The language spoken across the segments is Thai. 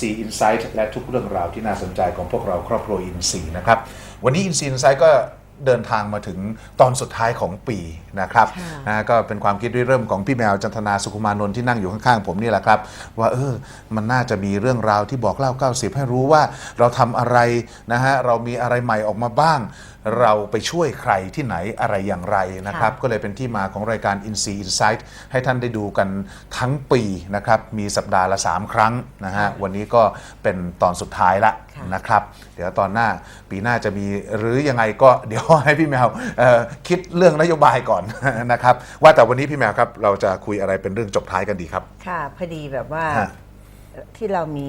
ซีอินไซต์และทุกเรื่องราวที่น่าสนใจของพวกเราครอบครัวอินซีนะครับ วันนี้อินซีอินไซต์ก็เดินทางมาถึงตอนสุดท้ายของปีนะครับค่ะนะก็เป็นความคิดริเริ่มของพี่แมวจันทนาสุขุมานนท์ที่นั่งอยู่ข้างๆ ผมนี่แหละครับ ว่าเออมันน่าจะมีเรื่องราวที่บอกเล่า 90 ให้รู้ว่าเราทำอะไรนะฮะเรามีอะไรใหม่ออกมาบ้าง เราไปช่วยใครที่ไหนอะไรอย่างไรนะครับ ก็เลยเป็นที่มาของรายการ In See Insight ให้ท่านได้ดูกันทั้งปีนะครับ มีสัปดาห์ละ 3 ครั้งนะฮะ วันนี้ก็เป็นตอนสุดท้ายละค่ะนะครับ เดี๋ยวตอนหน้าปีหน้าจะมีหรือยังไงก็เดี๋ยวให้พี่แมวเอ่อคิดเรื่องนโยบายก่อนนะครับ ว่าแต่วันนี้พี่แมวครับ เราจะคุยอะไรเป็นเรื่องจบท้ายกันดีครับ ค่ะพอดีแบบว่าฮะที่เรามี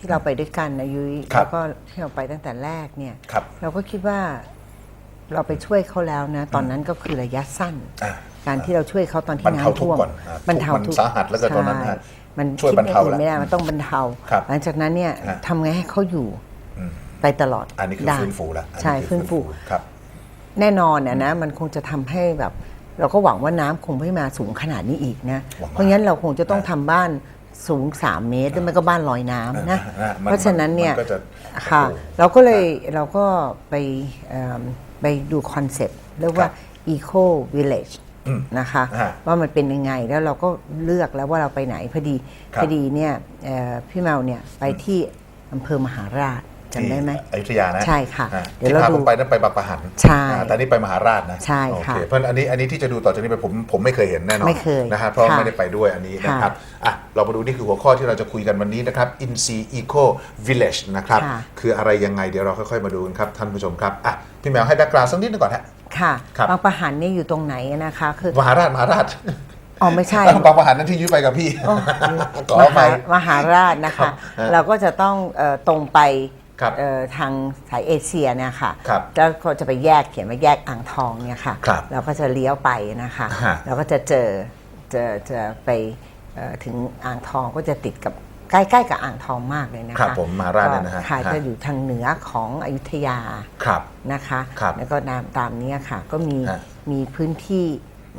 ที่เราไปด้วยกันนะยุ้ยครับแล้วก็ที่เราไปตั้งแต่แรกเนี่ยครับ เราก็คิดว่าเราไปช่วยเขาแล้วนะ ตอนนั้นก็คือระยะสั้น อ่าการที่เราช่วยเขาตอนที่บรรเทาน้ำท่วมทุกข์ก่อนอ่าบรรเทาทุกข์มันทุกข์สาหัสแล้วก็ตอนนั้นใช่ฮะมันช่วยคิดบรรเทาอย่างอื่นไม่ได้ละมันต้องบรรเทา ครับหลังจากนั้นเนี่ยฮะ ทำไงให้เขาอยู่อืมไปตลอดอันนี้คือได้ฟื้นฟูแล้วอัใช่คือฟื้นฟู ครับ แน่นอนนะนะมันคงจะทำให้แบบ เราก็หวังว่าน้ำคงไม่มาสูงขนาดนี้อีกนะ หวังว่าเพราะงั้นเราคงจะต้องทำบ้าน สูง 3 เมตรหรือไม่ก็บ้านลอยน้ำนะอ่ามันเพราะฉะนั้นเนี่ยมันก็จะค่ะโอ้โหเราก็เลยเราก็ไปเอิ่มไปดูคอนเซ็ปต์เรียกว่าครับ eco village อืม นะคะฮะว่ามันเป็นยังไงแล้วเราก็เลือกแล้วว่าเราไปไหนพอดีครับพอดีเนี่ยเอ่อพี่เมาเนี่ยไปที่อำเภอมหาราช จำได้ไหมที่อยุธยานะใช่ค่ะอ่าเดี๋ยวที่เราพาดูผมไปนั่นไปบางปะหันใช่อ่าแต่นี่ไปมหาราชนะใช่ค่ะโอเเพราะฉะนั้นอันนี้อันนี้ที่จะดูต่อจากนี้ไปผมผมไม่เคยเห็นแน่นอนไม่เคยนะฮะเพราะค่ะไม่ได้ไปด้วยอันนี้นะครับอะเรามาดูนี่คือหัวข้อที่เราจะคุยกันวันนี้นะครับ In Sea Eco Village นะครับค่ะ คืออะไรยังไงเดี๋ยวเราค่อยๆมาดูกันครับท่านผู้ชมครับอะพี่แมวให้แบ็กกราวด์สักนิดหนึงก่อนฮะ ค่ะครับ บางประหันเนี่ยอยู่ตรงไหนนะคะ คือมหาราชมหาราช อ๋อไม่ใช่ บางปะหันนั่นที่ยุ้ยไปกับพี่อ๋อขอมอภัหายมหาราชนะครัคะ บฮะเราก็จะต้องเอ่อตรงไป ครับเอ่อทางสายเอเชียเนี่ยค่ะครับแล้วก็จะไปแยกเขียนว่าแยกอ่างทองเนี่ยค่ะครับเราก็จะเลี้ยวไปนะคะฮะ เราก็จะเจอจะจะไปเอ่อถึงอ่างทองก็จะติดกับใกล้ๆกับอ่างทองมากเลยนะครัคะบผมมหาราชเนี่ยนะฮะก็ค่ะฮะ จะอยู่ทางเหนือของอยุธยา ครับ นะคะ ครับแล้วก็ตามตามเนี้ยค่ะ ก็มีฮะมีพื้นที่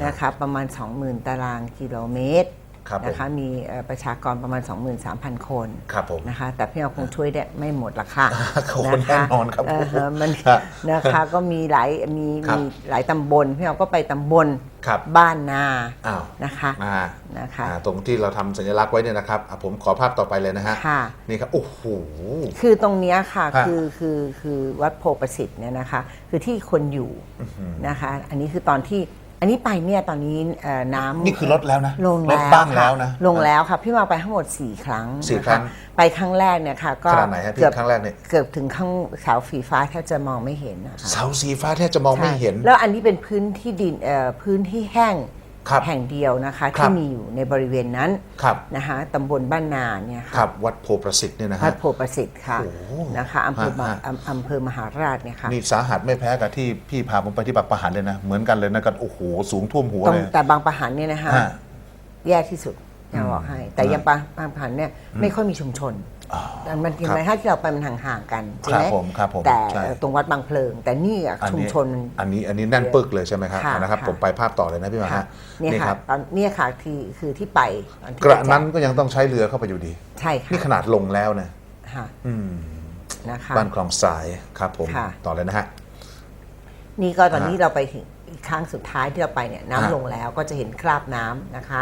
นะคะประมาณ 20,000 ตารางกิโลเมตร ครับผมนะคะมีเอ่อประชากรประมาณ 23,000 คนครับผมนะคะแต่พี่เราคงช่วยได้ไม่หมดละค่ะโอ้โหแน่นอนครับเฮะมันฮะนะคะก็มีหลายมีครับมีหลายตำบลพี่เราก็ไปตำบลครับบ้านนาอ้าวนะคะอ่านะคะอ่าตรงที่เราทำสัญลักษณ์ไว้เนี่ยนะครับอะผมขอภาพต่อไปเลยนะฮะค่ะนี่ครับโอ้โหคือตรงเนี้ยค่ะฮะคือคือคือวัดโพประสิทธิ์เนี่ยนะคะ คือที่คนอยู่นะคะ อันนี้คือตอนที่ อันนี้ไปเนี่ยตอนนี้เอ่อน้ำนี่คือลดแล้วนะลงลแล้ดวบ้างค่ะแล้วนะลงแล้วค่ะพี่มาไปทั้งหมด 4 ครั้งสี่นะะครั้ง ไปครั้งแรกเนี่ยค่ะก็ขนาดไหนฮะพี่เกือบครั้งแรกเนี่ยเกือบถึงข้างเสาฝีฟ้าแทบจะมองไม่เห็นนะคะ เสาสีฟ้าแทบจะมองไม่เห็น ใช่แล้วอันนี้เป็นพื้นที่ดินเอ่อพื้นที่แห้งครับ แห่งเดียวนะคะครัที่บมีอยู่ในบริเวณนั้นครับนะคะตำบลบ้านนาเนี่ยคค่ะรับวัดโพประสิทธิ์เนี่ยนะวัฮะดโพประสิทธิ์ค่ะโอ้โหนะคะอำเภอมฮะฮะอำอำเภอมหาราชเนี่ยค่ะนี่สาหัสไม่แพ้กับที่พี่พาผมไปที่บักประหันเลยนะ เหมือนกันเลยนะกันโอ้โหสูงท่วมหัวตรงเลยแต่บางประหันเนี่ยนะคะฮะแย่ที่สุดจะบอกให้ แต่ยังบางบางประหันเนี่ยไม่ค่อยมีชุมชนอ๋อแต่ มันจริงครับไหมถ้าที่เราไปมันห่างๆกันใช่ไหมครับผมครับผมแต่ใช่ตรงวัดบางเพลิง แต่นี่อะอันชุมนี้ชนมันอันนี้อันนี้แน่นปึกเลยใช่ไหมครับค่ะนะครับค่ะผมไปภาพต่อเลยนะพี่มาค่ะฮะเนี่ยนี่ค่ะครับตอนเนี่ยค่ะที่คือที่ไปตอนที่กระไปนั้นแจก็ยังต้องใช้เรือเข้าไปอยู่ดีใช่ค่ะนี่ขนาดลงแล้วนะค่ะอืมนะคะบ้านคลองสายครับผมค่ะต่อเลยนะฮะนี่ก็ตอนฮะนี้เราไปถึงอีกครั้งสุดท้ายที่เราไปเนี่ยน้ำฮะลงแล้วก็จะเห็นคราบน้ำนะคะ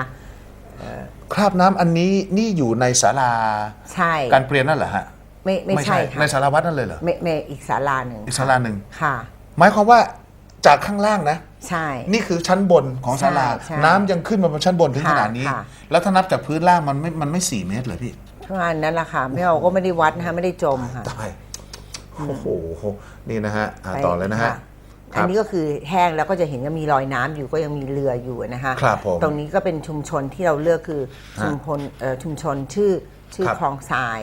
คราบน้ำอันนี้นี่อยู่ในศาลาใช่การเปลี่ยนนั่นเหรอฮะไม่ไม่ใช่ค่ะในศาลาวัดนั่นเลยเหรอไม่ไม่อีกศาลาหนึ่งอีกศาลาหนึ่งค่ะ หมายความว่าจากข้างล่างนะ ใช่ นี่คือชั้นบนของศาลาใช่ใช่น้ำยังขึ้นมาบนชั้นบนถึงค่ะขนาดนี้ค่ะแล้วถ้านับจากพื้นล่างมันไม่มันไม่สี่เมตรเลยพี่ประมาณนั้นแหละค่ะไม่เอาก็ไม่ได้วัดนะคะไม่ได้จมค่ะตายโอ้โหนี่นะฮะอ่าไปต่อเลยนะฮะค่ค อัรันบนี้ก็คือแห้งแล้วก็จะเห็นว่ามีรอยน้ำอยู่ก็ยังมีเรืออยู่นะคะครับผมตรงนี้ก็เป็นชุมชนที่เราเลือกคือฮะชุมชนเอ่อชุมชนชื่อชื่อครับคลองทราย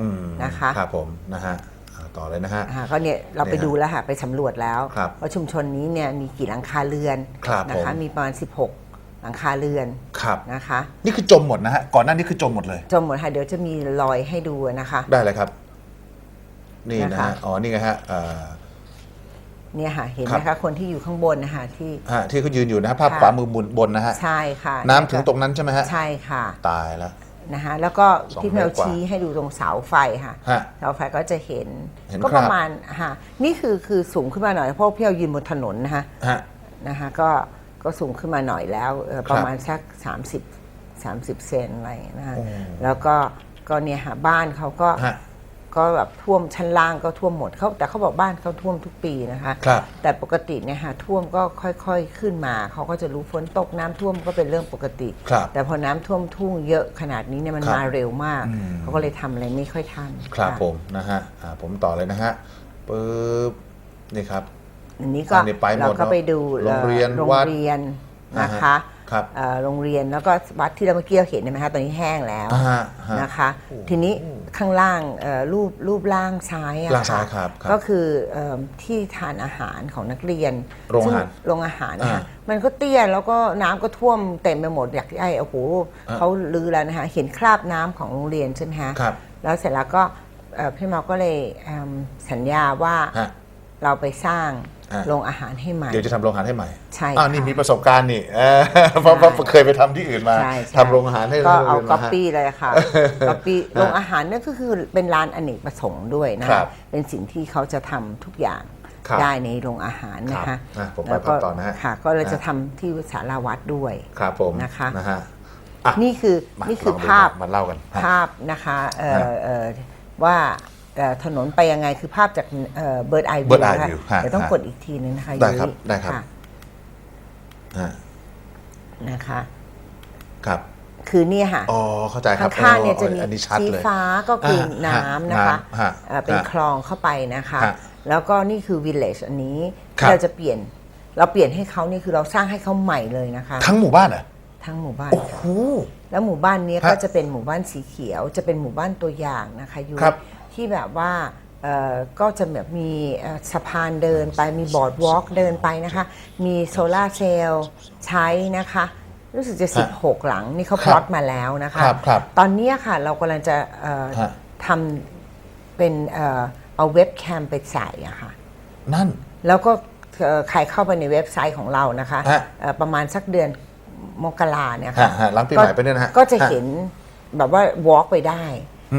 อืมนะคะครับผมนะฮะอ่าต่อเลยนะฮะอ่าก็เนี่ยเราไปเนี่ยฮะดูแล้วค่ะไปสำรวจแล้วครับว่าชุมชนนี้เนี่ยมีกี่หลังคาเรือนครับนะคะผมมีประมาณ 16หลังคาเรือนครับนะคะ นี่คือจมหมดนะฮะก่อนหน้านี้คือจมหมดเลย จมหมดค่ะเดี๋ยวจะมีรอยให้ดูนะคะ ได้เลยครับ นี่นะนะคะฮะอ๋อนี่ไงฮะ เอ่อเนี่ยค่ะเห็นครัไหบมคะคนที่อยู่ข้างบนนะคะที่ฮะที่เขายืนอยู่นะฮะภาพค่ะขวามือบนบนนะฮะใช่ค่ะน้ำถึงตรงนั้นใช่ไหมฮะใช่ค่ะตายแล้ว นะคะแล้วก็สองที่แมวเมตรกว่า ชี้ให้ดูตรงเสาไฟค่ะ ฮะ เสาไฟก็จะเห็นเห็นก็คราบประมาณค่ะนี่คือคือสูงขึ้นมาหน่อยเพราะพี่เอายืนบนถนนนะคะฮะ นะคะก็ก็สูงขึ้นมาหน่อยแล้วเอ่อครับประมาณสัก 30 30 เซนอะไรนะคะโอ้แล้วก็ก็เนี่ยหาบ้านเขาก็ฮะ ก็แบบท่วมชั้นล่างก็ท่วมหมดเขาแต่เขาบอกบ้านเขาท่วมทุกปีนะคะ ครับ แต่ปกติเนี่ยฮะท่วมก็ค่อยๆขึ้นมา เขาก็จะรู้ฝนตกน้ำท่วมก็เป็นเรื่องปกติ ครับแต่พอน้ำท่วมทุ่งเยอะขนาดนี้เนี่ยมันครับมาเร็วมาก อืม เขาก็เลยทำอะไรไม่ค่อยทันครับะผมนะฮะอ่าผมต่อเลยนะฮะปึ๊บนี่ครับ อันนี้ก็อันนี้ไปหมดเราก็ไปดูโรงเรียนโรงวัดเรียนนะคะ ครับเอ่อโรงเรียนแล้วก็วัดที่เราเมื่อกี้เราเห็นใช่ไหมคะตอนนี้แห้งแล้วอ่าฮะฮะ นะคะทีนี้ข้างล่างเอ่อรูปรูปล่างซ้ายอะล่างซ้ายะครับครับก็คือเอิ่มที่ทานอาหารของนักเรียนโรงอาหารซึ่โรงอาหารนะคะอ่ามันก็เตี้ยแล้วก็น้ำก็ท่วมเต็มไปหมดอยากให้โอ้โหอ่าเขาลือแล้วนะคะเห็นคราบน้ำของโรงเรียนใช่ไหมคะครับแล้วเสร็จแล้วก็เอ่อพี่เมาก็เลยเอิ่มสัญญาว่าฮะ เราไปสร้างอ่า โรงอาหารให้ใหม่ เดี๋ยวจะทำโรงอาหารให้ใหม่ใช่อ้าวค่ะนี่มีประสบการณ์นี่เออเพราะเพราะเคยไปทำที่อื่นมาใช่ใช่ ทำโรงอาหารให้ก็โรงเอาเรียนก๊อมาปฮะปี้เลยค่ะ ก๊อปปี้โรงอาหารนั่นก็คือเป็นร้านอเนกประสงค์ด้วยนะครัคะบเป็นสิ่งที่เขาจะทำทุกอย่างครับได้ในโรงอาหารนะครัคะบอะผมไปแล้วก็ภาพต่อนะฮะค่ะ ก็เลยนะจะทำที่สาราวัดด้วยครับผมนะคะ นะฮะอะนี่คือมานี่คือลงดูภาพ มาเล่ากันฮะภาพนะคะเอ่อฮะเอ่อว่าเอ่อ ถนนไปยังไงคือภาพจากเบิร์ดไอวิว Bird Eye นะคะ View ฮะเดี๋ยวต้องฮะ กดอีกทีนึงนะคะได้ครับยุ้ยได้ครับะฮะนะคะ ครับ คือเนี่ยค่ะ อ๋อ เข้าใจครับข้างๆเนี่ยอ๋อจะมีอันนี้ชัดสีเลยฟ้าก็คืออาน้ำนะคะฮะเอ่อเป็นฮะ คลองเข้าไปนะคะ ฮะแล้วก็นี่คือ village อันนี้ครับที่เราจะเปลี่ยนเราเปลี่ยนให้เขานี่คือเราสร้างให้เขาใหม่เลยนะคะ ทั้งหมู่บ้านเหรอทั้งหมู่บ้าน โอ้ค่ะโห แล้วหมู่บ้านเนี้ยฮะก็จะเป็นหมู่บ้านสีเขียว จะเป็นหมู่บ้านตัวอย่างนะคะอยู่ครับ ที่แบบว่าเอ่อก็จะแบบมีเอ่อสะพานเดินไปมีบอร์ดวอล์กเดินไปนะคะ มีโซลาร์เซลล์ใช้นะคะ รู้สึกจะฮะ16 หลังนี่เขาคพรับลอตมาแล้วนะคะครับครับตอนเนี้ยค่ะเรากำลังจะเอ่อฮะทำเป็นเอ่อเอาเว็บแคมไปใส่อะค่ะ นั่น แล้วก็เอ่อใครเข้าไปในเว็บไซต์ของเรานะคะฮะเอ่อประมาณสักเดือนมกราเนี่ยฮะค่ะฮะหลังปีใหม่ไปเนี่ยนะฮะก็จะฮะเห็นแบบว่า walk ไปได้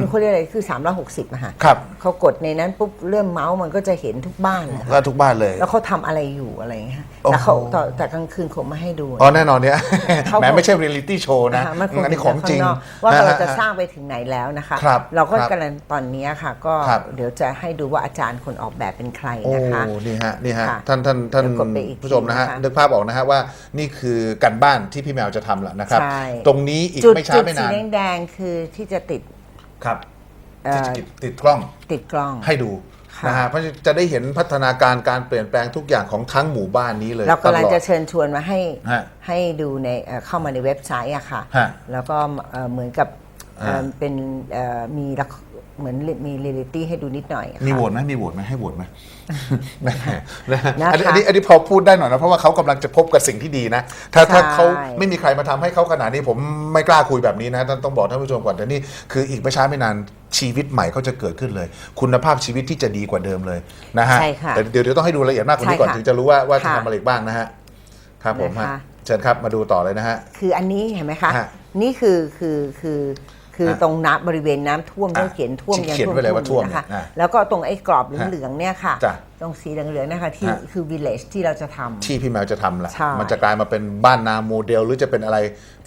มันเขาเรียกอะไรคือ 360อะค่ะครับเขากดในนั้นปุ๊บเลื่อนเมาส์มันก็จะเห็นทุกบ้านเลยก็ทุกบ้านเลย แล้วเขาทำอะไรอยู่อะไรอย่างเงี้ยโอ้โห แต่เขาแต่แต่กลางคืนเขาไม่ให้ดู อ๋อแน่นอนเนี่ยเขาแม้ไม่ใช่เรียลิตี้โชว์นะนะคะมันคงอันเป็นี้นของจริงข้านอกว่าฮเราจะฮสร้างไปถึงไหนแล้วนะคะ ครับเราก็ครับกำลังตอนนี้ค่ะ ก็ครับ เดี๋ยวจะให้ดูว่าอาจารย์คนออกแบบเป็นใครโอ้นะคะ นี่ฮะนี่ฮะค่ะท่านท่านท่านเดี๋ยวกดไปอีกผู้ชมนะฮะทีนะคะนึกภาพออกนะฮะว่านี่คือกันบ้านที่พี่แมวจะทำแล้วนะครับ ใช่ ตรงนี้อีกจุดไม่ช้าจุดไม่สีนาน แดงๆคือที่จะติด ครับเอ่อที่จะติดติดกล้องติดกล้อง ให้ดูค่ะ นะฮะเพราะจะได้เห็นพัฒนาการการเปลี่ยนแปลงทุกอย่างของทั้งหมู่บ้านนี้เลยเรากำลังตอด จะเชิญชวนมาให้ฮะให้ดูในเอ่อเข้ามาในเว็บไซต์อะค่ะ ฮะแล้วก็เอ่อเหมือนกับเอ่อฮะเป็นเอ่อมีละค เหมือนมีเรียลิตี้ให้ดูนิดหน่อยค่ะ มีโหวตไหมมีโหวตไหมให้โหวตไหมนะฮะนะฮะนะคะอันนี้อันนี้อันนี้พอพูดได้หน่อยนะเพราะว่าเขากำลังจะพบกับสิ่งที่ดีนะ ถ้าใช่ถ้าเขาไม่มีใครมาทำให้เขาขนาดนี้ผมไม่กล้าคุยแบบนี้นะต้องต้องบอกท่านผู้ชมก่อนแต่นี่คืออีกไม่ช้าไม่นานชีวิตใหม่เขาจะเกิดขึ้นเลย คุณภาพชีวิตที่จะดีกว่าเดิมเลยนะฮะใช่ค่ะแต่เดี๋ยวเดี๋ยวต้องให้ดูละเอียดมากกว่านี้ก่อนใช่ค่ะถึงจะรู้ว่าว่าจะค่ะทำอะไรอีกบ้างนะฮะครับผมนะคะฮะเชิญครับมาดูต่อเลยนะฮะ คืออันนี้เห็นไหมคะ ฮะ นี่คือคือคือ คือฮะตรงน้ำบริเวณน้ำท่วมอะที่เขียนท่วมที่ยังเขียนไว้เลยว่าท่วมนะคะอะแล้วก็ตรงไอ้กรอบเหลืองๆเนี่ยค่ะจ้ะตรงสีเหลืองๆนะคะที่ฮะคือ village ที่เราจะทำที่พี่แมวจะทำแหละใช่มันจะกลายมาเป็นบ้านนาโมเดล หรือจะเป็นอะไร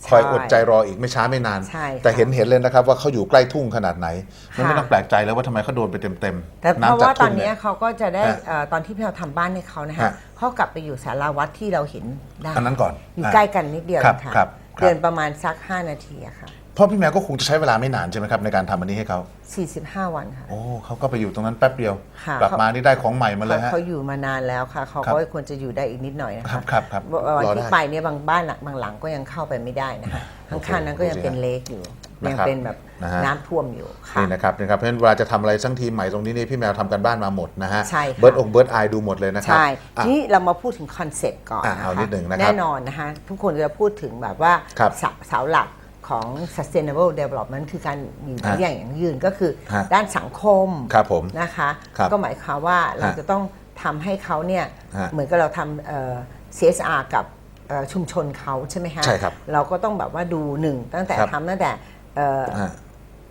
คอยใช่อดใจรออีกไม่ช้าไม่นานใช่ค่ะแต่เห็นเห็นเลยนะครับว่าเขาอยู่ใกล้ทุ่งขนาดไหนมันไม่ค่ะต้องแปลกใจแล้วว่าทำไมเขาโดนไปเต็มเต็มๆแต่เพราะน้ำจากว่าตอนทุ่งเนี้เนี่ยยเขาก็จะได้ฮะเอ่อตอนที่พี่เราทำบ้านให้เขานะคะฮะเขากลับไปอยู่สาราวัดที่เราเห็นได้อันนั้นก่อนอยู่อะใกล้กันนิดเดียวครับค่ะครับครับเดินประมาณสัก 5 นาทีอะค่ะเพราะพี่แมวก็คงจะใช้เวลาไม่นานใช่ไหมครับในการทำอันนี้ให้เขา45 วันค่ะ โอ้เขาก็ไปอยู่ตรงนั้นแป๊บเดียว ค่ะกลับมานี่ได้ของใหม่มาเลยเขาฮะ เขาอยู่มานานแล้วค่ะ เขาครับ ก็ควรจะอยู่ได้อีกนิดหน่อยนะครัคะบครับครับวันรอที่ได้ ไปเนี่ยบางบ้านหลังบางหลังก็ยังเข้าไปไม่ได้นะคะโอ้โหข้างๆนั้นก็ยังเป็นดูสิฮะเลกอยู่ นะยังครับเป็นแบบนะฮะ น้ำท่วมอยู่ค่ะ นี่นะครับนะครับเพราะฉะนั้นเวลาจะทำอะไรทั้งทีมใหม่ตรงนี้นี่พี่แมวทำกันบ้านมาหมดนะฮะใช่ค่ะ เบิร์ดองเบิร์ดไอดูหมดเลยนะครับใช่ อะ ทีนี้เรามาพูดถึงคอนเซ็ปต์ก่อนอะนะเอาคะนิดหนึ่งนะครับแน่นอนนะคะ ทุกคนจะพูดถึงแบบว่าครับเสาเสาหลัก ของ sustainable development คือการอยู่ฮะอย่างยั่งยืนก็คือฮะด้านสังคมครับผมนะคะ ครับก็หมายความว่าเราฮะจะต้องทำให้เขาเนี่ยฮะเหมือนกับเราทำเอ่อ CSR กับเอ่อชุมชนเขาใช่ไหมคะใช่ครับเราก็ต้องแบบว่าดูหนึ่งตั้งแต่ครับ ทำตั้งแต่เอ่อ ฮะ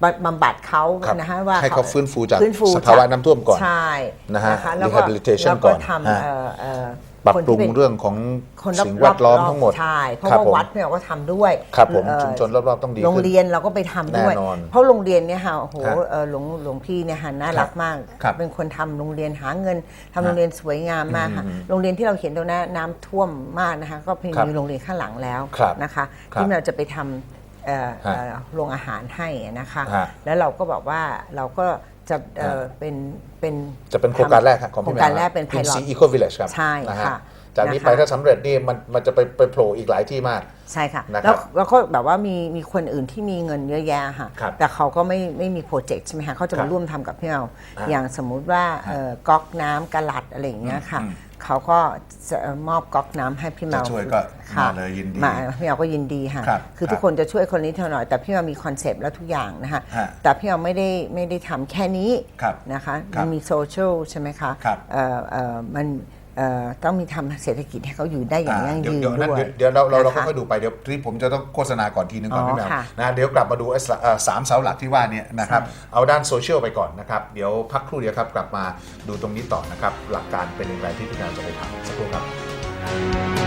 บำบำบัดเขาครับนะฮะว่าให้เขาฟื้นฟูจากฟื้นฟูสภาวะน้ำท่วมก่อนใช่นะฮะแล้วก็ rehabilitation แล้วก็ก่อนทำฮะเอ่อเอ่อ ปรับคนปรุที่งเป็นเรื่องของคนรอบสิ่งแวดล้อมรบๆทั้งหมดใช่เพราะคบว่าผมวัดเนี่ยเราก็ทำด้วยครับผมเอ่อชุมชนรอบๆต้องดีโรงขึ้นเรียนเราก็ไปทำด้วยแน่นอนเพราะโรงเรียนเนี่ยค่ะโอ้โหครับเอ่อหลวงหลวงพี่เนี่ยค่ะน่ารักมากครับเป็นคนทำโรงเรียนหาเงินทำฮะโรงเรียนสวยงามมากค่ะอืมโรงเรียนที่เราเห็นตรงนั้นน้ำท่วมมากนะคะ ก็เป็นครับมีโรงเรียนข้างหลังแล้วครับนะคะครับที่เราจะไปทำเอ่อฮะเอ่อโรงอาหารให้นะคะฮะแล้วเราก็บอกว่าเราก็ จะเอ่อฮะเป็นเป็นจะเป็นโครงการแรกครับของโครพี่งแมวการแรกเป็นไพอินลอซีต อีโควิลเลจครับใช่นะฮะค่ะจากนี้นะคะไปถ้าสำเร็จนี่มันมันจะไปไปโผล่อีกหลายที่มาก ใช่ค่ะ นะครับแล้วแล้วก็แบบว่ามีมีคนอื่นที่มีเงินเยอะแยะค่ะ ครับแต่เขาก็ไม่ไม่มีโปรเจกต์ใช่ไหมคะเขาจะครัมาบร่วมทำกับพี่เราฮะอย่างสมมุติว่าเอ่อก๊อกน้ำกะลัดอะไรอย่างเงี้ยค่ะ อืม เขาก็จะมอบก๊อกน้ำให้พี่เมาจะช่วยก็ค่ะมาเลยยินดีมาพี่เมาก็ยินดีค่ะครับคือครับทุกคนจะช่วยคนนี้เท่าหน่อยแต่พี่เมามีคอนเซปต์แล้วทุกอย่างนะคะฮะแต่พี่เมาไม่ได้ไม่ได้ทำแค่นี้ครับนะคะครับมันมีโซเชียลใช่ไหมคะครับ เอ่อเอ่อมันเอ่อ ต้องมีทำเศรษฐกิจให้เขาอยู่ได้อย่างยั่งเดี๋ยวยืนเดี๋ยวนั้นด้วยเดี๋ยวเดี๋ยวเราเราเรานะคะค่อยๆดูไปเดี๋ยวที่ผมจะต้องโฆษณาก่อนทีนึงก่อนอ๋อพี่แมวค่ะนะเดี๋ยวกลับมาดูไอ้สเอ่อสามเสาหลักที่ว่าเนี่ยนะครับเอาด้านโซเชียลไปก่อนนะครับ เดี๋ยวพักครู่เดียวครับกลับมาดูตรงนี้ต่อนะครับ หลักการเป็นอย่างไรที่พี่แมวจะไปทำสักครู่ครับ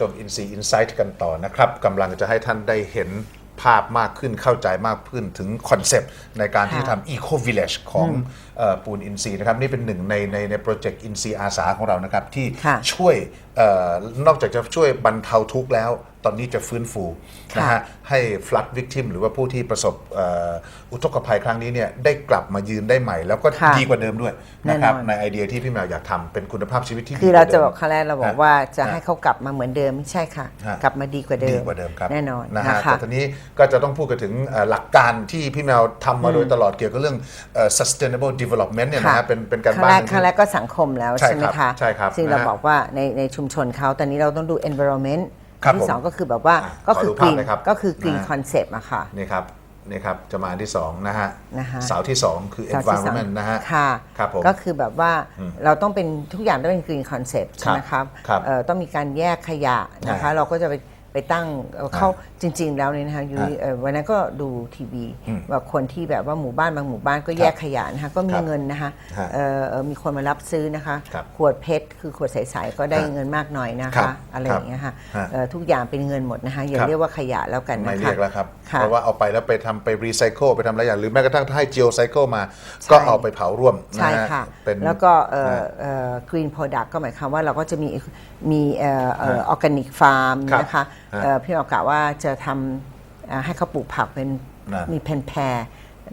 ชม In s e Insight กันต่อนะครับกำลังจะให้ท่านได้เห็นภาพมากขึ้นเข้าใจมากขึ้นถึงคอนเซปต์ในการที่ทำ Eco Village ของอ ปูนอินซีนะครับนี่เป็นหนึ่งในในในโปรเจกต์อินซีอาสาของเรานะครับที่ค่ะช่วยเออนอกจากจะช่วยบรรเทาทุกข์แล้ว ตอนนี้จะฟื้นฟูค่ะนะฮะให้ flood victim หรือว่าผู้ที่ประสบเอ่ออุทกภัยครั้งนี้เนี่ยได้กลับมายืนได้ใหม่ แล้วก็ค่ะดีกว่าเดิมด้วยนะครับแน่นอนในไอเดียที่พี่แมวอยากทำเป็นคุณภาพชีวิตที่ดีคือเราจะว่บอกครั้งแรกเราบอกฮะว่าจะฮะให้เขากลับมาเหมือนเดิมไม่ใช่ค่ะฮะกลับมาดีกว่าเดิดีมกว่าเดิมครับแน่นอนนะนะฮะคะแต่ทีนี้ก็จะต้องพูดกันถึงเอ่อหลักการที่พี่แมวทำมาโดยตลอดเกี่ยวกับเรื่องเอ่อ sustainable development เนี่ยนะฮะเป็นเป็นการครั้บ้างแรนกครั้งแรกก็สังคมแล้วใช่ใช่ไหมครัคะบใช่ครับซึ่งเรานะฮะบอกว่าในในชุมชนเขาตอนนี้เราต้องดู environment ครับที่สองผมก็คือแบบว่าอะก็คือ ขอดูภาพ green เลยครับก็คือ green นะฮะ concept อะค่ะ นี่ครับนี่ครับจะมาอันที่2นะฮะนะคะ เสาที่2คือเสาที่สอง environment นะฮะ ค่ะ ครับผมก็คือแบบว่าเราต้องเป็นทุกอย่างต้องเป็น green concept ใช่ไหมครับครับเอ่อต้องมีการแยกขยะนะคะอ่าเราก็จะไป ไปตั้งเอ่อเข้าจริง ๆ แล้วเนี่ยนะคะยุ้ยอ่าเอ่อวันนั้นก็ดูทีวีอืมว่าคนที่แบบว่าหมู่บ้านบางหมู่บ้านก็แยกขยะนะคะก็มีครับเงินนะคะฮะเอ่อเอ่อมีคนมารับซื้อนะคะครับขวดเพชรคือขวดใสๆก็ได้ฮะเงินมากหน่อยนะครัคะบอะไรอย่างเงี้ยค่ะฮะเอ่อทุกอย่างเป็นเงินหมดนะคะอย่าครับเรียกว่าขยะแล้วกันไม่นะคะเรียกแล้วครับค่ะเพราะว่าเอาไปแล้วไปทำไปรีไซเคิลไปทำอะไรอย่างหรือแม้กระทั่งถ้าให้ geo cycle มาก็เอาไปเผาร่วมนะใช่ฮะค่ะเป็นแล้วก็เอ่อนะเอ่อ green product ก็หมายความว่าเราก็จะมี มีเอ่อเอ่อ organic farm ครับนะคะฮะเอ่อพี่บอกกะว่าจะทำเอ่อให้เขาปลูกผักเป็นนะมีเพนแพร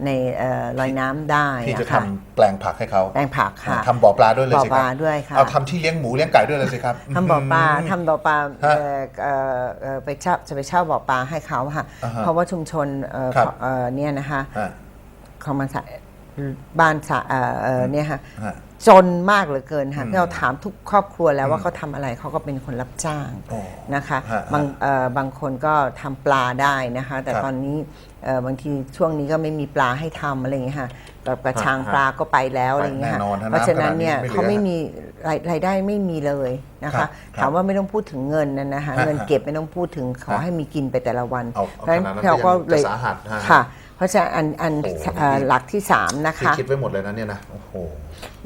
ในเอ่อลอยน้ำได้ที่จะนทำแปลงผักให้เขาแปลงผักค่ะทำบ่อปลาด้วยเลยสิคบ่รัอปลาด้วยค่ะเอาทำที่เลี้ยงหมูเลี้ยงไก่ด้วยเลยสิครับทำบ่อปลาทำบ่อปลาฮะเอ่อเอ่อเอ่อไปเช่าจะไปเช่าบ่อปลาให้เขาค่ะอ่าฮะเพราะว่าชุมชนเอ่อครับเอ่อเนี่ยนะคะฮะของมันสะ บ้านสะเอ่อเอ่อเนี่ยค่ะฮะ จนมากเหลือเกินค่ะเราถามทุกครอบครัวแล้วว่าเขาทำอะไรเขาก็เป็นคนรับจ้างโอ้นะคะฮะบางเอ่อบางคนก็ทำปลาได้นะคะ แต่ครับตอนนี้เอ่อบางทีช่วงนี้ก็ไม่มีปลาให้ทำอะไรอย่างเงี้ยค่ะกับกระฮะชังฮะปลาก็ไปแล้วอะไรอย่างเงี้ยแน่นอนค่ะถ้าเพราะฉะนั้นเนี่ยน้ำขนาดนี้ไม่เหลือเขาไม่มีรายรายได้ไม่มีเลยนะครัคะบถามว่าไม่ต้องพูดถึงเงินนะนะคะฮะเงินเก็บไม่ต้องพูดถึงขอฮะให้มีกินไปแต่ละวันเอาเพราะฉะนั้นเอาขนาดนั้นเราก็ก็ยังเลยจะสาหัสฮะ ค่ะ เพราะฉะนั้นอันอันโอ้โห เอ่อหลักที่สามนะที่คะ คิดไว้หมดเลยนะเนี่ยนะโอ้โห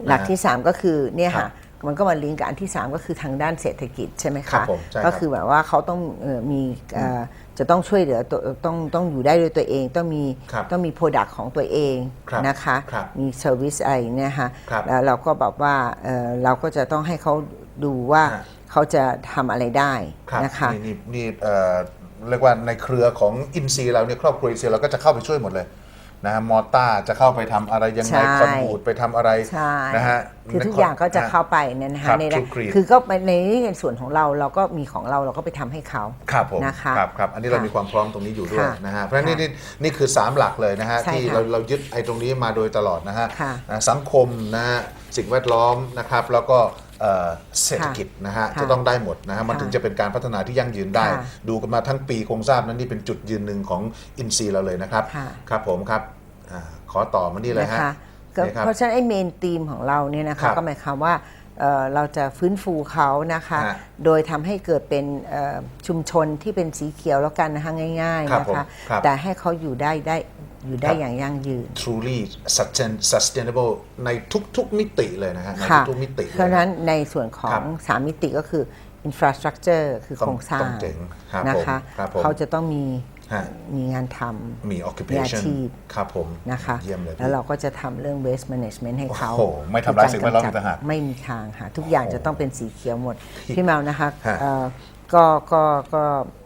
หลักที่3ก็คือเนี่ยครัค่ะบมันก็มาลิงก์กับอันที่ 3 ก็คือทางด้านเศรษฐกิจใช่ไหมครัคะบผมใช่ครับก็คือแบบว่าเขาต้องเอ่อมีเอ่อจะต้องช่วยเหลือตัวต้องต้องอยู่ได้ด้วยตัวเอง ต้องมีครับต้องมีโปรดักต์ของตัวเองครับนะคะครับมีเซอร์วิสอะไรเนี่ยค่ะครับแล้วเราก็แบบว่าเอ่อเราก็จะต้องให้เขาดูว่าฮะ เขาจะทำอะไรได้ครับนะคะ นี่นี่นี่เอ่อ เรียกว่าในเครือของอินซีเราเนี่ยครอบครัวอินซีเราก็จะเข้าไปช่วยหมดเลยนะฮะมอต้าจะเข้าไปทำอะไรยังไงใช่ คอนบูดไปทำอะไรใช่นะฮะคือทุกอย่างก็จะเข้าไปเนี่ยนะครัคะบในทุกกรีดคือก็ไปในในส่วนของเราเราก็มีของเราเราก็ไปทำให้เขา ครับผมนะคะครับครับอันนี้เราค่ะมีความพร้อมตรงนี้อยู่ด้วยค่ะนะฮะเพราะฉะนั้นนี่ค่ะนี่นี่คือ 3 หลักเลยนะฮะใช่ที่ค่ะเราเรายึดไอ้ตรงนี้มาโดยตลอดนะฮะค่ะ นะสังคมนะฮะสิ่งแวดล้อมนะครับแล้วก็ เอ่อเศรษฐกิจนะฮะค่ะจะต้องได้หมดนะฮะมันค่ะถึงจะเป็นการพัฒนาที่ยั่งยืนได้ ค่ะดูกันมาทั้งปีคงทราบนั้นนี่เป็นจุดยืนหนึ่งของอินซีเราเลยนะครับ ค่ะ ครับผมครับอาขอต่อมานี่เลยนะฮะ คะก็นี่ครับเพราะฉะนั้นไอ้เมนธีมของเราเนี่ยนะครัคะบก็หมายความว่า เอ่อเราจะฟื้นฟูเขานะคะ ฮะโดยทำให้เกิดเป็นเอ่อชุมชนที่เป็นสีเขียวแล้วกันนะคะง่าย ครับๆนะผมคะครับแต่ให้เขาอยู่ได้ได้อยู่ได้ครับ อย่างยั่งยืน truly sustain- sustainable ในทุกๆมิติเลยนะฮะในค่ะทุกๆมิติลย เพราะฉะนั้นในส่วนขอครังบสามมิติก็คือ infrastructure คือต้โคองรงสร้าต้องงเจ๋งครับนะคะผมครับผมเขาจะต้องมีฮะ มีงานทมีมีอา occupation ชีพครับผมำนะคะเยี่ยมเลยแล้วเราก็จะทำเรื่อง waste management ให้เขาโอ้โหไม่ทำลายสิ่งแวดล้อมอีกต่างหากไม่มีทางค่ะทุกอย่างจะต้องเป็นสีเขียวหมด พี่แมวนะคะฮะเอ่อก็ก็ก็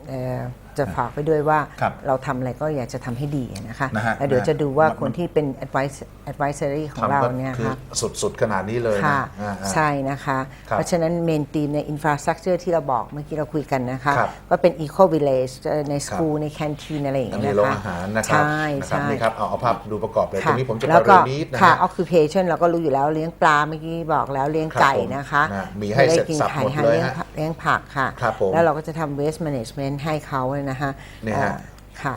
เอ่อ จะฝากไปด้วยว่าครับเราทำอะไรก็อยากจะทำให้ดีนะคะนะฮะแล้วเดี๋ยวจะดูว่ามันคนที่เป็น advice advisory ของเราทำก็เนี่ยคือค่ะ สุดๆ ขนาดนี้เลยนะค่ะอ่าๆ ใช่นะคะ ครับเพราะฉะนั้นเมนทีมในอินฟราสตรักเจอร์ที่เราบอกเมื่อกี้เราคุยกันนะคะ ครับก็เป็น Eco Village เอ่อในสคูลในแคนทีนอะไรอย่างอันเงี้นี้ยโรงนะคะอาหารนะครับใช่นะครับใช่นี่ครับเอาเอาภาพดูประกอบเลยตรค่ะงนี้ผมจะแล้วไปก็เร็วนิดนะค่ะ ฮะ occupation เราก็รู้อยู่แล้วเลี้ยงปลาเมื่อกี้บอกแล้วเลี้ยงไก่ครับผมนะคะนะมีให้เสร็จได้กินสับไข่หมดค่ะเลยเลี้ยงฮะผักเลี้ยงผักค่ะ ครับผมแล้วเราก็จะทำ waste management ให้เขาเลยนะคะเนี่ยฮะเอ่อค่ะ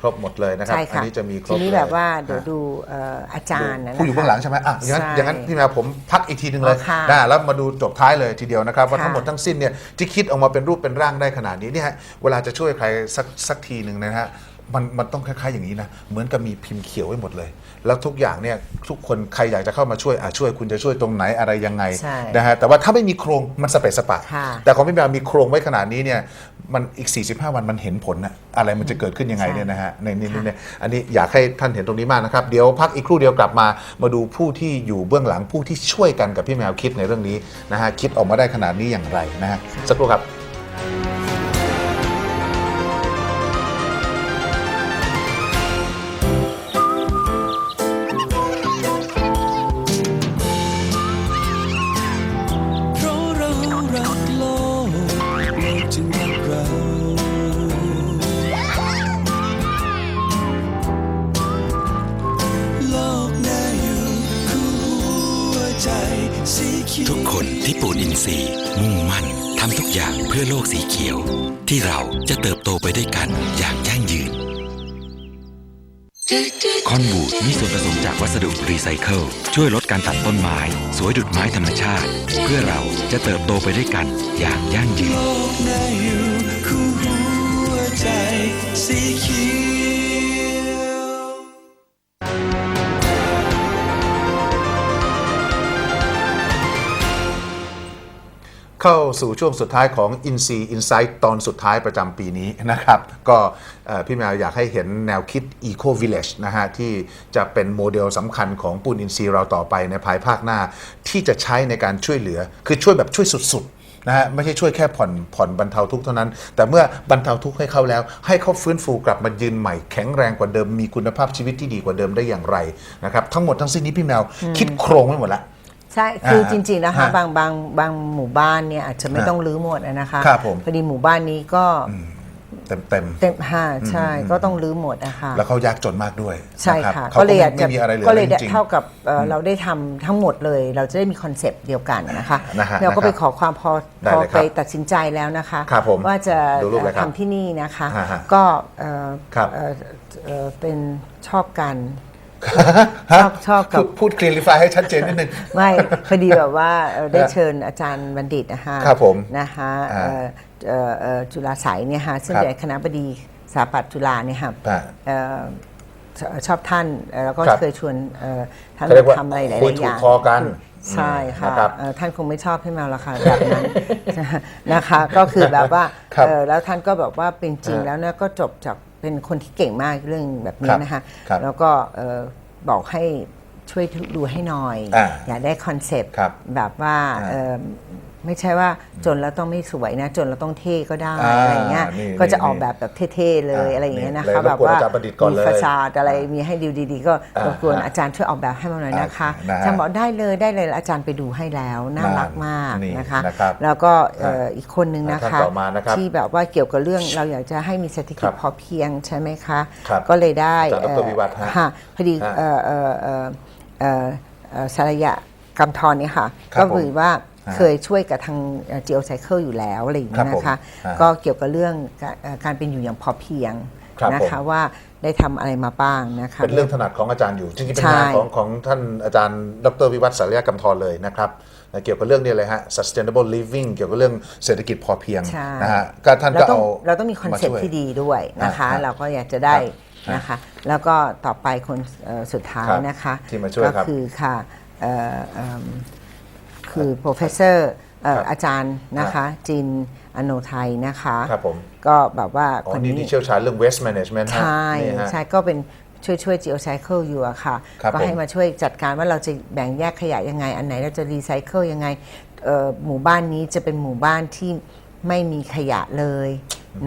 ครบหมดเลยนะครับ ใช่อัค่ะนี้จะมีครบทีนี้เลยแบบว่าเดี๋ยวฮะดูเอ่ออาจารย์นะนะคะผู้อยู่เบื้องหลังใช่ไหมอะอย่างนั้นใช่อย่างนั้นพี่แมวผมพักอีกทีหนึ่งเลยอ๋อค่ะนะแล้วมาดูจบท้ายเลยทีเดียวนะครับ ว่าค่ะทั้งหมดทั้งสิ้นเนี่ยที่คิดออกมาเป็นรูปเป็นร่างได้ขนาดนี้เนี่ยฮะเวลาจะช่วยใครสักสักทีหนึ่งนะฮะมันมันต้องคล้ายๆอย่างนี้นะเหมือนกับมีพิมพ์เขียวไว้หมดเลย แล้วทุกอย่างเนี่ยทุกคนใครอยากจะเข้ามาช่วยอะช่วยคุณจะช่วยตรงไหนอะไรยังไงใช่นะฮะแต่ว่าถ้าไม่มีโครงมันสเปะสปะ ค่ะ แต่ของพี่แมวมีโครงไว้ขนาดนี้เนี่ยมันอีก 45 วันมันเห็นผลนะอะไรมันจะเกิดขึ้นยังไงเนี่ยนะฮะในนี่นี่เนี่ยอันนี้อยากให้ท่านเห็นตรงนี้มากนะครับ เดี๋ยวพักอีกครู่เดียวกลับมา มาดูผู้ที่อยู่เบื้องหลังผู้ที่ช่วยกันกับพี่แมวคิดในเรื่องนี้นะฮะคิดออกมาได้ขนาดนี้อย่างไรนะฮะสักครู่ครับ ที่เราจะเติบโตไปด้วยกันอย่างยั่งยืน คอนบูดมีส่วนผสมจากวัสดุรีไซเคิลช่วยลดการตัดต้นไม้ สวยดุดไม้ธรรมชาติ เพื่อเราจะเติบโตไปด้วยกันอย่างยั่งยืน สีเขียว เข้าสู่ช่วงสุดท้ายของ i n s e e Insight ตอนสุดท้ายประจำปีนี้นะครับ ก็พี่แมวอยากให้เห็นแนวคิด Eco Village นะฮะ ที่จะเป็นโมเดลสำคัญของปูนอินทรีย์เราต่อไปในภายภาคหน้า ที่จะใช้ในการช่วยเหลือ คือช่วยแบบช่วยสุดๆนะฮะไม่ใช่ช่วยแค่ผ่อนผ่อนบรรเทาทุกข์เท่านั้น แต่เมื่อบรรเทาทุกข์ให้เขาแล้ว ให้เขาฟื้นฟูกลับมายืนใหม่แข็งแรงกว่าเดิมมีคุณภาพชีวิตที่ดีกว่าเดิมได้อย่างไรนะครับทั้งหมดทั้งสิ้นนี้พี่แมวคิดโครงไว้หมดแล้ว ใช่คืออ่าจริงๆนะคะฮะบางบางบางหมู่บ้านเนี่ยอาจจะไม่ฮะต้องรื้อหมดอะนะคะครับผม พอดีหมู่บ้านนี้ก็เต็มเต็มๆ เต็มห้าใช่ก็ต้องรื้อหมดนะคะแล้วเขายากจนมากด้วยใช่นรับค่ะเขาก็เลยอยากไม่จะมีอะไรเหลือก็เลยจริงๆเท่ากับเอ่ออเราได้ทำทั้งหมดเลย เราจะได้มีคอนเซปต์เดียวกันนะคะนะฮะเราก็ไปนะครับขอความพอได้พอเลยคไปรับตัดสินใจแล้วนะคะ ครับผมว่าจะดูรูปเลยครับทำที่นี่นะคะ ฮะฮะก็เอ่อครับ เอ่อเอ่อเป็นชอบกัน ชอบชอบกับ พูดพูดคลีนลิฟายให้ชัดเจนนิดนึง ไม่พอดีแบบว่าเอ่อได้ฮะเชิญอาจารย์บัณฑิตนะคะครับผมนะคะอ่าเอ่อเอ่อเอ่อจุฬาสายเนี่ยค่ะซึ่งครับเป็นคณะบดีสถาปัตย์จุฬาเนี่ยค่ะอ่าเอ่อชชอบท่านเอ่อแล้วก็ครับเคยชวนเอ่อท่านเขาเรียกว่าทำอะไรหลายคุยๆถูอกย่างคอกัน ใช่ค่ะนะครับ เอ่อท่านคงไม่ชอบให้มาราคาแบบนั้น นะคะ ก็คือแบบว่าครับเอ่อแล้วท่านก็แบบว่าเป็นจริงฮะแล้วเนี่ยก็จบจากเป็นคนที่เก่งมากเรื่องแบบนี้นะคะ ครับแล้วก็เอ่อบอกให้ช่วยดูให้หน่อยอ่าอยากได้คอนเซปต์ครับแบบว่าอ่าเอ่อ ไม่ใช่ว่าจนแล้วต้องไม่สวยนะ จนแล้วต้องเท่ก็ได้อ่าอะไรเงี้ยนี่ก็จะนี่ออกแบบแบบเท่ๆเลยอ่าอะไรอย่างเงี้ยนะนี่คะเลยแบบว่ารบกวนอาจารย์ประดิษฐ์ก่อนมีเลยฟาซาดอะไรมีให้ดูดีๆ ก็อ่ารบกวนอาจารย์ช่วยออกแบบให้มาหน่อยนะคะนะฮะอาจารย์บอกได้เลยได้เลยอาจารย์ไปดูให้แล้วน่ารักมากนี่นะคะนะครับแล้วก็เอ่ออีกคนนึงนะท่านคะต่อมานะครับที่แบบว่าเกี่ยวกับเรื่องเราอยากจะให้มีเศรษฐกิครัจบพอเพียงใช่ไหมคะครับก็เลยได้อาจารย์ดรวิวัฒน์ฮะค่ะพอดีฮะเอ่อเอ่อเอ่อเอ่อเอ่อสารยะกำธรเนี่ยค่ะครับก็คือว่าฮะ เคยช่วยกับทางเจียวไซเคิลอยู่แล้วอะไรอย่างเงี้ยครับผมนะคะฮะก็เกี่ยวกับเรื่องการเอ่อการเป็นอยู่อย่างพอเพียงครับนะคะผมว่าได้ทำอะไรมาบ้างนะคะเป็นเรื่องถนัดของอาจารย์อยู่จริงๆเป็นใช่งานของของท่านอาจารย์ดรวิวัฒน์สารยกำธรเลยนะครับนะเกี่ยวกับเรื่องนี้เลยฮะ sustainable living เกี่ยวกับเรื่องเศรษฐกิจพอเพียงใช่นะฮะก็ท่านเราก็ต้องเอาเราต้องมีคอนเซ็ปาช่วยต์ที่ดีด้วยนะคะอ่าเราก็อยากจะได้ครับนะคะแล้วก็ต่อไปคนเอ่อสุดท้ายครับนะคะที่มาช่วยก็ครับคือค่ะเอ่อเอิ่ม คือ professor เอ่อครับอาจารย์นะคะ จินอโนไทยนะคะ ครับผม ก็แบบว่าอ๋อคนนี่นี้ที่เชี่ยวชาญเรื่อง waste management ฮะใช่นี่ฮะ ใช่ก็เป็นช่วยช่วย geocycle อยู่อะค่ะ ครับก็ให้ผมมาช่วยจัดการว่าเราจะแบ่งแยกขยะยังไง อันไหนเราจะรีไซเคิลยังไงเอ่อหมู่บ้านนี้จะเป็นหมู่บ้านที่ไม่มีขยะเลย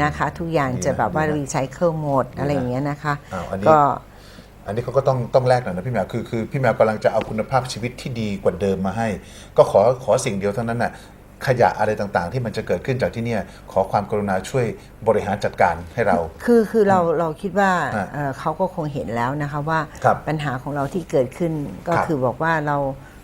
นะคะ ทุกอย่างดีนะจะแบบว่าดีนะรีไซเคิลหมดอะไรอย่างเงี้ยนะคะอ้าวอันนี้ ก็ อันนี้เขาก็ต้องต้องแลกหน่อยนะพี่แมวคือคือพี่แมวกำลังจะเอาคุณภาพชีวิตที่ดีกว่าเดิมมาให้ ก็ขอขอสิ่งเดียวเท่านั้นน่ะขยะอะไรต่างๆ ที่มันจะเกิดขึ้นจากที่เนี่ยขอความกรุณาช่วยบริหารจัดการให้เรา คือคือเราเราคิดว่าอะเอ่อเขาก็คงเห็นแล้วนะคะว่าครับปัญหาของเราที่เกิดขึ้นก็ครับคือบอกว่าเรา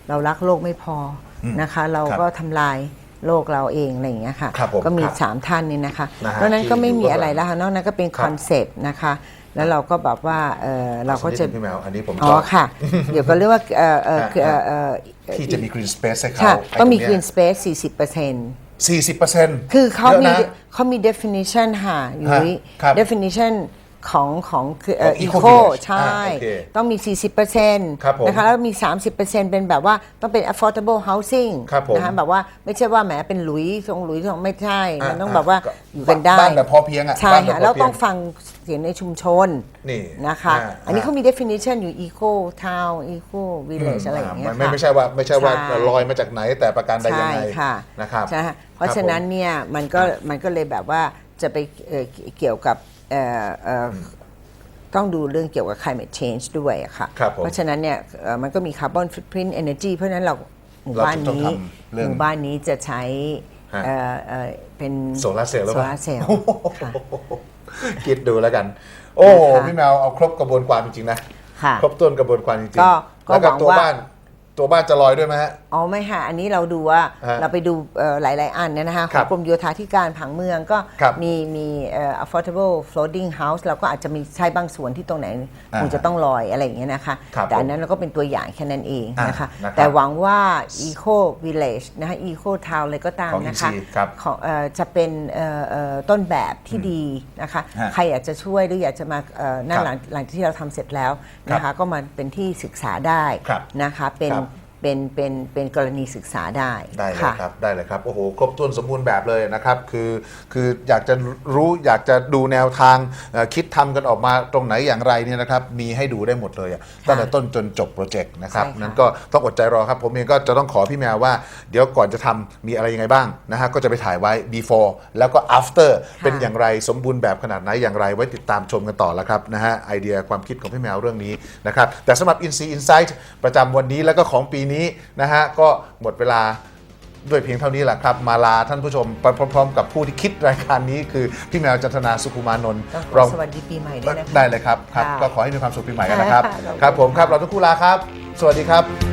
เรารักโลกไม่พออมนะคะ เราครับก็ทำลายโลกเราเองอะไรอย่างเงี้ยค่ะครับผมก็มี ครับสามท่านนี่นะคะนะฮะนอกนั้นก็ไม่มีที่อยู่อะไรเบื้องหลังแล้วค่ะนอกนั้นก็เป็นครับคอนเซปต์นะคะ แล้วเราก็แบบว่าเอ่อเราก็จะสันิดหนึ่งพี่แมวอันนี้ผมอ๋ชออบค่ะ เดี๋ยวก็เรียกว่าเอ่อเอ่อคือเอ่อเอ่อที่จะมี green space ให้เขาค่ะไอ้ต้องมีตรเนี้ย green space 40% 40%คือเขามียอะนะเขามี definition ค่ะอยู่ฮะนี้ครับ definition ของของคือเอ่อของ Eco eco Village ใช่ อ่าโอเคต้องมี 40%ครับผมนะคะแล้วมี 30%เป็นแบบว่าต้องเป็น affordable housing ครับผมนะคะแบบว่าไม่ใช่ว่าแหมเป็นหลุยทรงหลุยทรงไม่ใช่ อ่ามันต้องอ่าแบบว่าก็อยู่กันได้บ้านแบบพอเพียงอะใช่บ้านแบบค่ะพอแล้วเพียงต้องฟังเสียงในชุมชนนี่นะคะอ่าอันนี้เขามี definition อยู่ eco town eco อืม village อะไรอย่างเงี้ยมันไม่ค่ะ ไม่ใช่ว่าไม่ใช่ว่าใช่ ลอยมาจากไหนแต่ประการใดยังไงใช่ค่ะนะครับใช่ค่ะเพราะคบฉะนั้นผมเนี่ยมันก็มันก็เลยแบบว่าจะไปเอ่อเกี่ยวกับเอ่อเอ่ออ ต้องดูเรื่องเกี่ยวกับ climate change ด้วยอะค่ะ ครับผมเพราะฉะนั้นเนี่ยเอ่อมันก็มี carbon footprint energy เพราะฉะนั้นเราหมู่เราบ้านจะต้องนี้ทำเรื่องหมู่บ้านนี้จะใช้ฮะ เอ่อเอ่อเป็น โซลาร์เซลล์หรือโซเปล่าลาร์เซลล์ค่ะ คิดดูแล้วกัน โอ้โหนะคะ พี่แมวเอาครบกระบวนความจริงๆนะ ค่ะ ครบต้นกระบวนความจริงๆก็ก็แล้วก็หวังตัวว่าบ้าน ตัวบ้านจะลอยด้วยไหมฮะ อ๋อไม่ค่ะ อันนี้เราดูว่าฮะเราไปดูเอ่อหลาย ๆ อันเนี่ยนะคะขครัองบกรมโยธาธิการผังเมืองก็ครับมีมีเอ่อ affordable floating house เราก็อาจจะมีใช้บางส่วนที่ตรงไหนอ่าคงจะต้องลอยอะไรอย่างเงี้ยนะคะ ครับแต่อันนั้นเราก็เป็นตัวอย่างแค่นั้นเองนะคะ อ่านะครับแต่หวังว่า eco village นะคะ eco town เลยก็ตามของนะคะ EC ครับ ของเอ่อจะเป็นเอ่อเอ่อต้นแบบที่ดีนะคะ ฮะใครอยากจะช่วยหรืออยากจะมาเอ่อหน้าครับหลังหลังที่เราทำเสร็จแล้วนะครัคะบก็มาเป็นที่ศึกษาได้ครับนะคะ เป็นครับ เป็นเป็นเป็นกรณีศึกษาได้ได้เลยค่ะครับ ได้เลยครับ โอ้โห ครบถ้วนสมบูรณ์แบบเลยนะครับ คือ คืออยากจะรู้อยากจะดูแนวทางเอ่อคิดทำกันออกมาตรงไหนอย่างไรเนี่ยนะครับ มีให้ดูได้หมดเลยอะตั้งแต่ต้นจนจบโปรเจกต์นะครับ ใช่ค่ะ นั้นก็ต้องอดใจรอครับ ผมเองก็จะต้องขอพี่แมวว่า เดี๋ยวก่อนจะทำมีอะไรยังไงบ้างนะฮะ ก็จะไปถ่ายไว้ before แล้วก็ after เป็นอย่างไรสมบูรณ์แบบขนาดไหนอย่างไรไว้ติดตามชมกันต่อแล้วครับนะฮะไอเดียความคิดของพี่แมวเรื่องนี้นะครับแต่สำหรับ InSee Insight ประจำวันนี้แล้วก็ของปีนี้นะฮะก็หมดเวลาด้วยเพียงเท่านี้แหละครับ มาลาท่านผู้ชมไปพร้อมๆ กับผู้ที่คิดรายการนี้คือพี่แมวจันทนาสุขุมานนท์ต้องขเราอสวัสดีปีใหม่ด้วยนะคะ ได้เลยครับครับ ค่ะก็ขอให้มีความสุขปีใหม่กันนะครับ ค่ะ ครับผมครับเราทุกคู่ลาครับ สวัสดีครับ